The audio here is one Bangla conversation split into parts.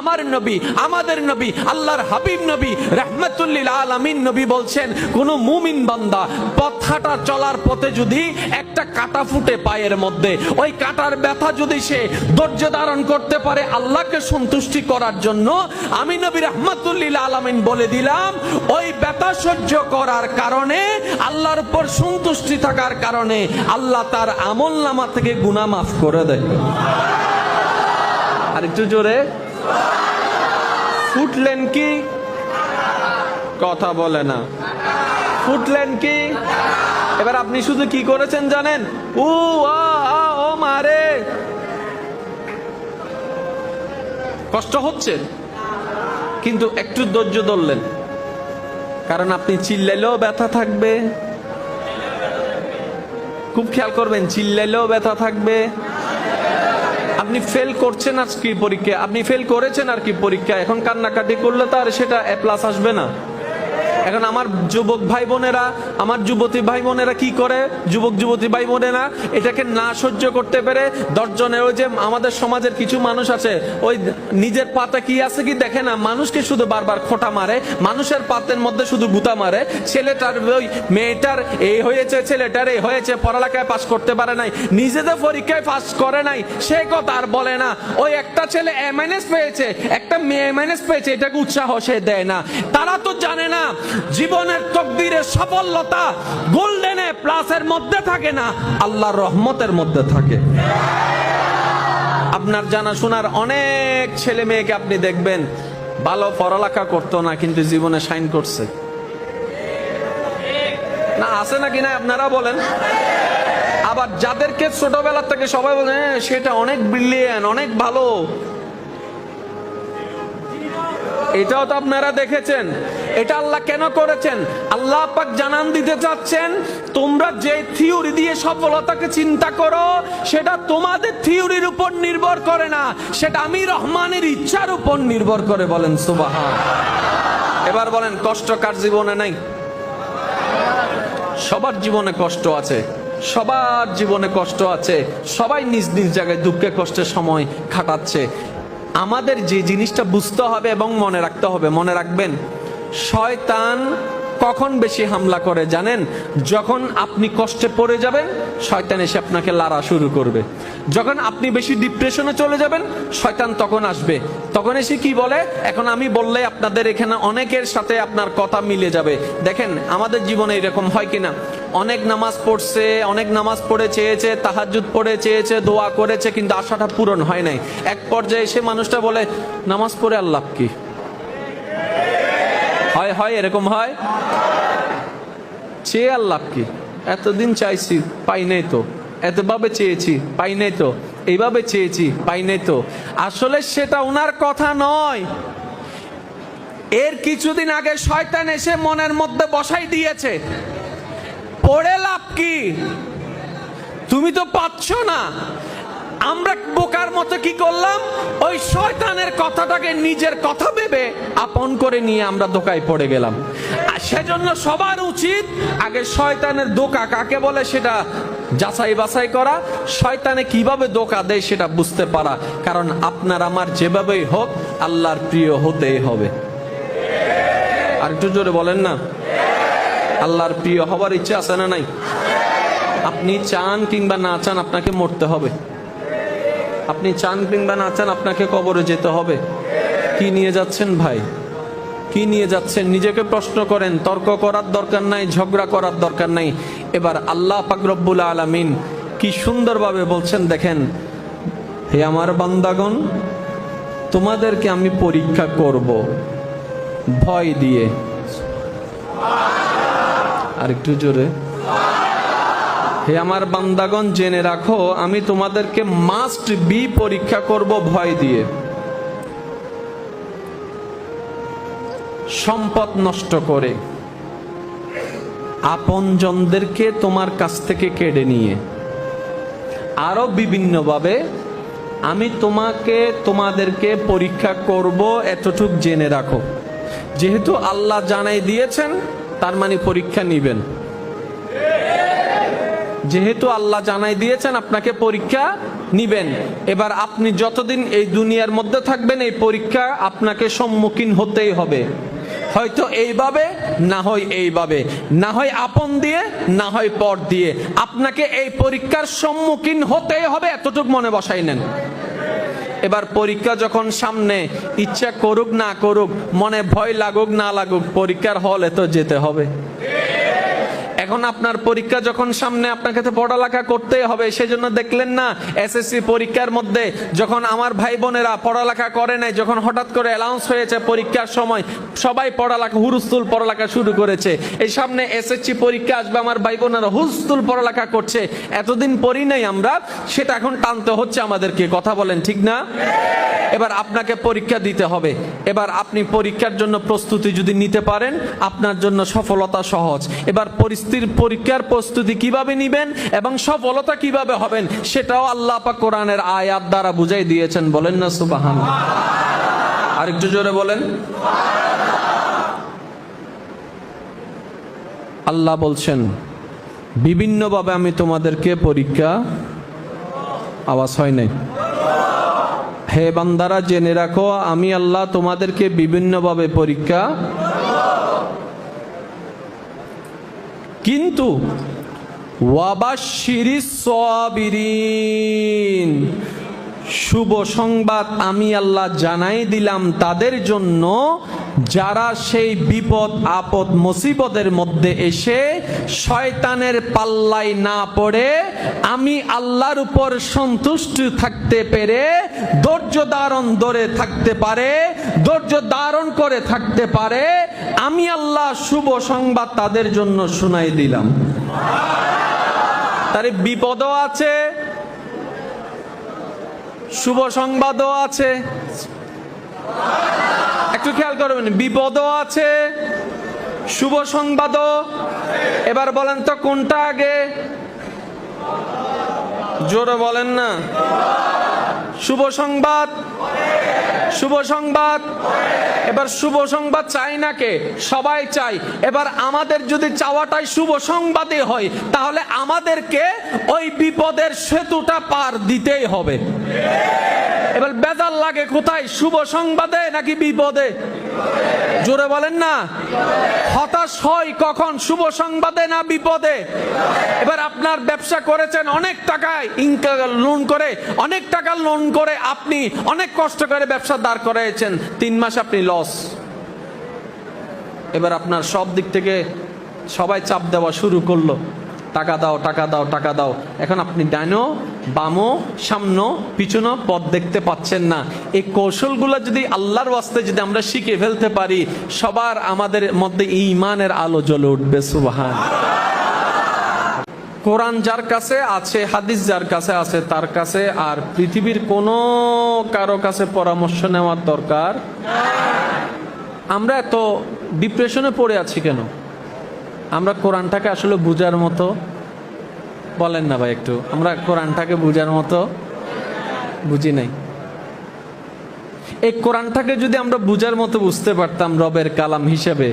আমার নবী, আমাদের নবী, আল্লাহর হাবিব নবী, রহমতুল্লিল আলমিন নবী বলছেন, কোন মুমিন বান্দা পথ হাঁটা চলার পথে যদি একটা কাটা ফুটে পায়ের মধ্যে, ওই কাটার ব্যথা যদি সে ধৈর্য ধারণ করতে পারে আল্লাহকে সন্তুষ্টি করার জন্য, আমি নবী রহমতুল্লিল আলমিন বলে দিলাম, ওই ব্যথা সহ্য করার কারণে, আল্লাহর উপর সন্তুষ্টি থাকার কারণে আল্লাহ তার আমল নামা থেকে গুনাহ মাফ করে দেয়। আর একটু জোরে। ফুটলেন কি? কথা বলে না। ফুটলেন কি? এবার আপনি শুধু কি করেছেন জানেন? উ ও মারে কষ্ট হচ্ছে, কিন্তু একটু ধৈর্য ধরলেন। কারণ আপনি চিল্লাইলেও ব্যথা থাকবে। খুব খেয়াল করবেন, চিল্লাইলেও ব্যথা থাকবে। আপনি ফেল করছেন আর কি পরীক্ষা আপনি ফেল করেছেন আর কি পরীক্ষা এখন কান্নাকাটি করলে তো আর সেটা প্লাস আসবে না। এখন আমার যুবক ভাই বোনেরা আমার যুবতী ভাই বোনেরা কি করে? যুবক, যুবতী ভাই বোনেরা এটাকে না সহ্য করতে পেরে দশজনের ওই যে আমাদের সমাজের কিছু মানুষ আছে, ওই নিজের পাতা কি আছে কি দেখে না? মানুষকে শুধু বারবার খোটা মারে, মানুষের পাতের মধ্যে শুধু গুতা মারে। ছেলেটার ওই মেয়েটার এই হয়েছে, ছেলেটার এই হয়েছে, পড়ালেখায় পাস করতে পারে নাই, নিজেদের পরীক্ষায় পাস করে নাই, সে কথা আর বলে না। ওই একটা ছেলে এমএনএস পেয়েছে, একটা মেয়ে এমএনএস পেয়েছে, এটাকে উৎসাহ সে দেয় না। তারা তো জানে না জীবনের তকদিরের সফলতা গোল্ডেনে প্লাসের মধ্যে থাকে না আল্লাহর রহমতের মধ্যে থাকে। আপনার জানা শোনার অনেক ছেলে মেয়েকে আপনি দেখবেন ভালো পড়ালেখা করতো না কিন্তু জীবনে সাইন করছে। না আছে নাকি না আপনারা বলেন। আবার যাদেরকে ছোটবেলা থেকে সবাই বলেন "হ্যাঁ, সেটা অনেক ব্রিলিয়ান অনেক ভালো। এটাও তো আপনারা দেখেছেন। এটা আল্লাহ কেন করেছেন? আল্লাহ পাক জানান দিতে চাচ্ছেন, তোমরা যে থিওরি দিয়ে সফলতাকে চিন্তা করো, সেটা তোমাদের থিওরির উপর নির্ভর করে না, সেটা আমি রহমানের ইচ্ছার উপর নির্ভর করে বলেন সুবাহা এবার বলেন, কষ্ট কার জীবনে নাই? সবার জীবনে কষ্ট আছে, সবার জীবনে কষ্ট আছে, সবাই নিজ নিজ জায়গায় দুঃখে কষ্টের সময় খাটাচ্ছে। আমাদের যে জিনিসটা বুঝতে হবে এবং মনে রাখতে হবে, মনে রাখবেন, শয়তান কখন বেশি হামলা করে জানেন? যখন আপনি কষ্টে পড়ে যাবেন, শয়তান এসে আপনাকে লাড়া শুরু করবে। যখন আপনি বেশি ডিপ্রেশনে চলে যাবেন, শয়তান তখন আসবে। তখন এসে কি বলে? এখন আমি বললে আপনাদের এখানে অনেকের সাথে আপনার কথা মিলে যাবে। দেখেন, আমাদের জীবনে এরকম হয় কিনা? অনেক নামাজ পড়ছে, অনেক নামাজ পড়ে চেয়েছে তাহাজুদ পড়ে চেয়েছে, দোয়া করেছে, কিন্তু আশাটা পূরণ হয় নাই। এক পর্যায়ে সে মানুষটা বলে, নামাজ পড়ে আল্লাহ কি? হয় হয়, এরকম হয়? চেয়ে আল্লাহ কি? এতদিন চাইছি, পাই নাই তো। এতভাবে চেয়েছি, পাই নাই তো। এইভাবে চেয়েছি, পাই নাই তো। আসলে সেটা ওনার কথা নয়। এর কিছুদিন আগে শয়তান এসে মনের মধ্যে বসাই দিয়েছে। পড়ে লাভ কি? তুমি তো পাচ্ছ না। আমরা বোকার মতো কি করলাম? ওই শয়তানের কথাটাকে নিজের কথা ভেবে আপন করে নিয়ে আমরা দোকায় পড়ে গেলাম। সেজন্য সবার উচিত আগে শয়তানের দোকা কাকে বলে সেটা যাচাই বাছাই করা। শয়তানে কীভাবে দোকা দেয় সেটা বুঝতে পারা। কারণ আপনার আমার যেভাবেই হোক, আল্লাহর প্রিয় হতেই হবে। আর একটু জোরে বলেন না। আল্লাহর প্রিয় হবার ইচ্ছে আছে না নাই? আপনি চান কিংবা না চান আপনাকে মরতে হবে। আপনি চান কিংবা না চান আপনাকে কবরে যেতে হবে। কি নিয়ে যাচ্ছেন ভাই? কি নিয়ে যাচ্ছেন? নিজেকে প্রশ্ন করেন, তর্ক করার দরকার নাই, ঝগড়া করার দরকার নাই। এবার আল্লাহ পাকরব্বুল আলামিন কি সুন্দরভাবে বলছেন দেখেন, হে আমার বান্দাগণ, তোমাদেরকে আমি পরীক্ষা করব ভয় দিয়ে। আর একটু জোরে। হে আমার বান্দাগণ, জেনে রাখো, আমি তোমাদেরকে মাস্ট বি পরীক্ষা করব ভয় দিয়ে। সম্পদ নষ্ট করে। আপনজনদেরকে তোমার কাছ থেকে কেড়ে নিয়ে। আরও বিভিন্নভাবে আমি তোমাকে, তোমাদেরকে পরীক্ষা করব এতটুক জেনে রাখো। যেহেতু আল্লাহ জানাই দিয়েছেন তার মানে পরীক্ষা নিবেন। যেহেতু আল্লাহ জানাই দিয়েছেন আপনাকে পরীক্ষা নিবেন, এবার আপনি যতদিন এই দুনিয়ার মধ্যে থাকবেন, এই পরীক্ষা আপনাকে সম্মুখীন হতেই হবে। হয়তো এইভাবে, না হয় এইভাবে। না হয় আপন দিয়ে, না হয় পর দিয়ে। আপনাকে এই পরীক্ষার সম্মুখীন হতেই হবে, এতটুকু মনে বসাই নেন। এবার পরীক্ষা যখন সামনে, ইচ্ছা করুক না করুক, মনে ভয় লাগুক না লাগুক, পরীক্ষার হলে তো যেতে হবে। এখন আপনার পরীক্ষা যখন সামনে আপনাকে তো পড়ালেখা করতেই হবে, সেজন্য দেখলেন না এসএসসি পরীক্ষার মধ্যে যখন আমার ভাই বোনেরা পড়ালেখা করে নাই, যখন হঠাৎ করে অ্যালাউন্স হয়েছে পরীক্ষার সময়, সবাই পড়ালেখা হুরুস্তুল পড়ালেখা শুরু করেছে। এই সামনে এসএসসি পরীক্ষা আসবে, আমার ভাই বোনেরা হুরুস্তুল পড়ালেখা করছে। এতদিন পড়ি নাই আমরা, সেটা এখন টানতে হচ্ছে আমাদেরকে। কথা বলেন ঠিক না? এবার আপনাকে পরীক্ষা দিতে হবে। এবার আপনি পরীক্ষার জন্য প্রস্তুতি যদি নিতে পারেন, আপনার জন্য সফলতা সহজ। এবার পরিস্থিতির পরীক্ষার প্রস্তুতি কীভাবে নিবেন এবং সফলতা কীভাবে হবেন, সেটাও আল্লাহ পাক কোরআনের আয়াত দ্বারা বুঝাই দিয়েছেন। বলেন না সুবাহান আরেকটু জোরে বলেন। আল্লাহ বলছেন, বিভিন্নভাবে আমি তোমাদেরকে পরীক্ষা, আওয়াজ হয় নাই। হে বান্দারা, জেনে রাখো, আমি আল্লাহ তোমাদেরকে বিভিন্নভাবে পরীক্ষা কিন্তু শুভ সংবাদ আমি আল্লাহ জানাই দিলাম তাদের জন্য, যারা সেই বিপদ, আপদ, মুসিবতের মধ্যে এসে শয়তানের পাল্লায় না পড়ে, আমি আল্লাহর উপর সন্তুষ্ট থাকতে পেরে, ধৈর্য ধারণ ধরে থাকতে পারে, ধৈর্য ধারণ করে থাকতে পারে আমি আল্লাহ শুভ সংবাদ তাদের জন্য শুনাই দিলাম। তার বিপদও আছে, শুভ সংবাদও আছে। একটু খেয়াল করবেন, বিপদও আছে, শুভ সংবাদও। এবার বলেন তো কোনটা আগে? জোরে বলেন না। শুভ সংবাদ শুভ সংবাদ। এবার শুভ সংবাদ চাই না কে? সবাই চাই। এবার আমাদের যদি চাওয়াটাই শুভ সংবাদে হয়, তাহলে আমাদেরকে ওই বিপদের সেতুটা পার দিতেই হবে। এবার বেজাল লাগে কোথায়? শুভ সংবাদে নাকি বিপদে? জোরে বলেন না। হতাশ হয় কখন? শুভ সংবাদে না বিপদে? এবার আপনার ব্যবসা করেছেন অনেক টাকায় ইনকা লোন করে, অনেক টাকা লোন করে আপনি অনেক কষ্ট করে ব্যবসা দাঁড় করাইছেন। তিন মাস আপনি লস এবার আপনার সব দিক থেকে সবাই চাপ দেওয়া শুরু করল। টাকা দাও টাকা দাও টাকা দাও। এখন আপনি ডাইনো, বামো, সামনো, পিছনো পথ দেখতে পাচ্ছেন না। এই কৌশলগুলো যদি আল্লাহর ওয়াস্তে যদি আমরা শিখে ফেলতে পারি, সবার আমাদের মধ্যে ইমানের আলো জ্বলে উঠবে, সুবাহান। কোরআন যার কাছে আছে, হাদিস যার কাছে আছে, তার কাছে আর পৃথিবীর কোনো কারও কাছে পরামর্শ নেওয়ার দরকার? আমরা এত ডিপ্রেশনে পড়ে আছি কেন? আমরা কোরআনটাকে আসলে বুঝার মতো, বলেন না ভাই একটু, আমরা কোরআনটাকে বুঝার মতো বুঝি নাই। এই কোরআনটাকে যদি আমরা বুঝার মতো বুঝতে পারতাম রবের কালাম হিসেবে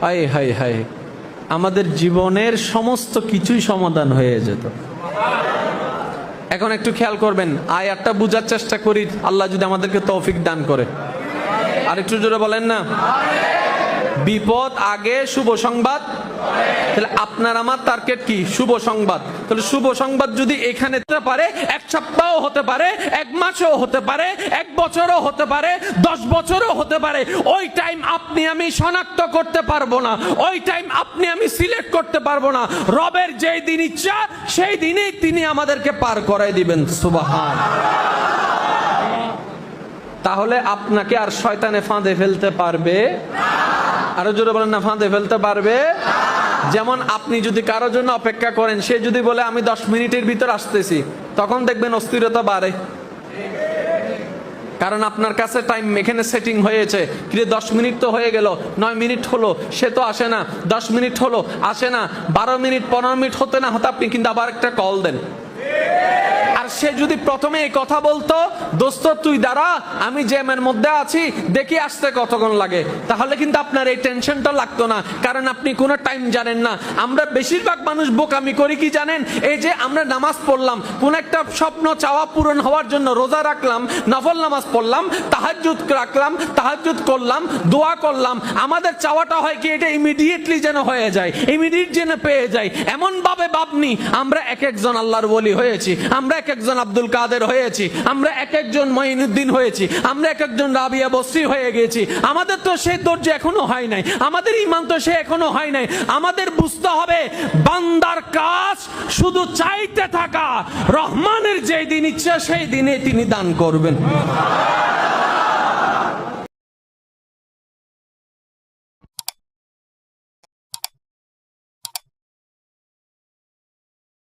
হায় হায় হায় আমাদের জীবনের সমস্ত কিছুই সমাধান হয়ে যেত। এখন একটু খেয়াল করবেন, আয়াতটা বুঝার চেষ্টা করি, আল্লাহ যদি আমাদেরকে তৌফিক দান করে। আর একটু জোরে বলেন না? বিপদ আগে, শুভ সংবাদ। তাহলে আপনার আমার টার্গেট কি? শুভ সংবাদ। তাহলে শুভ সংবাদ যদি এখানে পারে, এক সপ্তাহ হতে পারে, এক মাসও হতে পারে, এক বছরও হতে পারে, দশ বছরও হতে পারে, ওই টাইম আপনি আমি শনাক্ত করতে পারব না, ওই টাইম আপনি আমি সিলেক্ট করতে পারব না। রবের যেই দিন ইচ্ছা, সেই দিনেই তিনি আমাদেরকে পার করাই দিবেন। সুবাহান। তাহলে আপনাকে আর শয়তানে ফাঁদে ফেলতে পারবে আরও জোরে বলেন না, ফাঁদে ফেলতে পারবে? যেমন আপনি যদি কারও জন্য অপেক্ষা করেন, সে যদি বলে, আমি দশ মিনিটের ভিতর আসতেছি, তখন দেখবেন অস্থিরতা বাড়ে। কারণ আপনার কাছে টাইম এখানে সেটিং হয়েছে। কিন্তু দশ মিনিট তো হয়ে গেল, নয় মিনিট হলো, সে তো আসে না। দশ মিনিট হলো, আসে না। বারো মিনিট, পনেরো মিনিট হতে না হতে আপনি কিন্তু আবার একটা কল দেন। সে যদি প্রথমে এই কথা বলতো, দোস্ত, তুই দাঁড়া, আমি জ্যামের মধ্যে আছি, দেখি আসতে কতক্ষণ লাগে। তাহলে কিন্তু আপনার এই টেনশনটা লাগতো না, কারণ আপনি কোনো টাইম জানেন না। আমরা বেশিরভাগ মানুষ বোকামি করি, কি জানেন? এই যে আমরা নামাজ পড়লাম, কোন একটা স্বপ্ন, চাওয়া পূরণ হওয়ার জন্য রোজা রাখলাম, নফল নামাজ পড়লাম, তাহাজ্জুদ রাখলাম, তাহাজ্জুদ করলাম, দোয়া করলাম, আমাদের চাওয়াটা হয় কি, এটা ইমিডিয়েটলি যেন হয়ে যায় ইমিডিয়েট যেন পেয়ে যায়। এমনভাবে ভাবনি, আমরা এক একজন আল্লাহর বলি হয়েছি, আমরা এক একজন আব্দুল কাদের হয়েছি। আমরা এক একজন মঈনুদ্দিন হয়েছি। আমরা এক একজন রাবিয়া বস্রি হয়ে গেছি। আমাদের তো সে ধৈর্য এখনও হয় নাই। আমাদের ইমান তো সে এখনও হয় নাই। আমাদের বুঝতে হবে, বান্দার কাজ শুধু চাইতে থাকা। রহমানের যেই দিন ইচ্ছা, সেই দিনে তিনি দান করবেন।